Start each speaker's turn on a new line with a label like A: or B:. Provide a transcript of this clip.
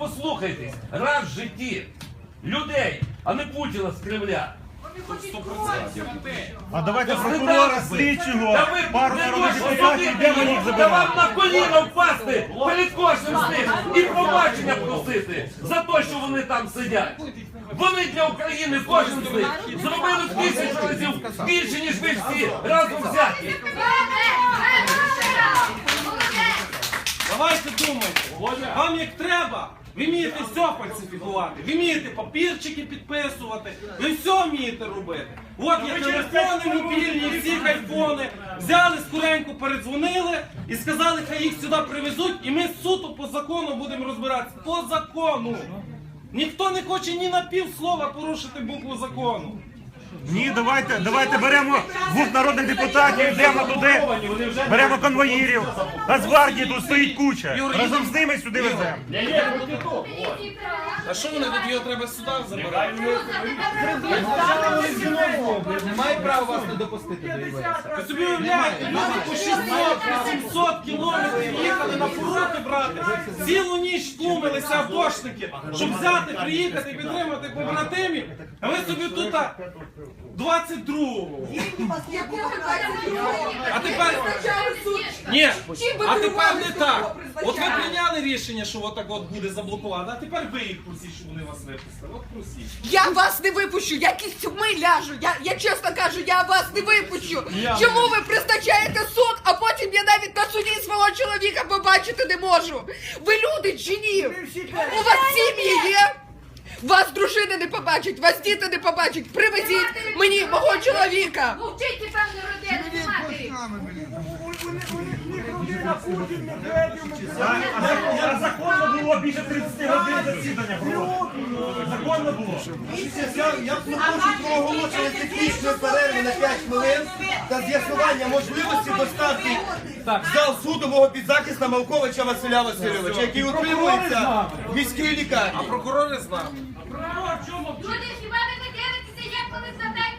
A: послухайтесь, раз в житті людей, а не Путіна скривля.
B: А давайте прокурора слідчого,
A: Та ви
B: пару
A: не
B: народних
A: можете
B: депутатів, де ми їх
A: Та вам на коліна впасти перед кожним з них і пробачення просити за те, що вони там сидять. Вони для України кожен з них зробили в тисячу разів більше, ніж ви всі разом взяті.
C: Давайте думайте. Вам як треба. Ви вмієте все фальсифікувати, ви вмієте папірчики підписувати, ви все вмієте робити. От є телефони мобільні, всі айфони. Взяли скоренько, передзвонили і сказали, хай їх сюди привезуть, і ми суто по закону будемо розбиратися. По закону. Ніхто не хоче ні на пів слова порушити букву закону.
B: Ні, давайте, давайте беремо двох народних депутатів, йдемо туди, беремо конвоїрів. Нацгвардії тут стоїть куча. Разом з ними сюди веземо.
C: А що вони тут його треба сюди забирати?
D: Немає права вас не допустити
C: собі уявляєте, люди по 600-800 кілометрів їхали на фронти брати, цілу ніч тлумилися атошники, щоб взяти, приїхати, підтримати побратимів, а ви собі тут а, 22-го. А тепер ні, а тепер не так. От ви прийняли рішення, що отак от буде заблоковано, а тепер ви їх просіть, щоб вони вас випустили. От просіть.
E: Я вас не випущу, я кістьми ляжу. Я, я чесно кажу, я вас не випущу. Чому ви призначаєте суд, а потім я навіть на суді свого чоловіка побачити не можу? Ви люди чи ні? У вас сім'ї є? Вас дружини не побачать, вас діти не побачать. Привезіть мені мого чоловіка.
F: Мовчить, певно,
B: А законно було більше 30 годин засідання було. Законно було.
G: Я, я прошу про оголошення технічної перерви на 5 хвилин та з'ясування можливості доставки в зал суду мого підзахисна Малковича Василя Васильовича, який утримується в міській лікарні.
C: Прокурори з нами.
F: Люди, хіба ви не дивитеся, як вони складають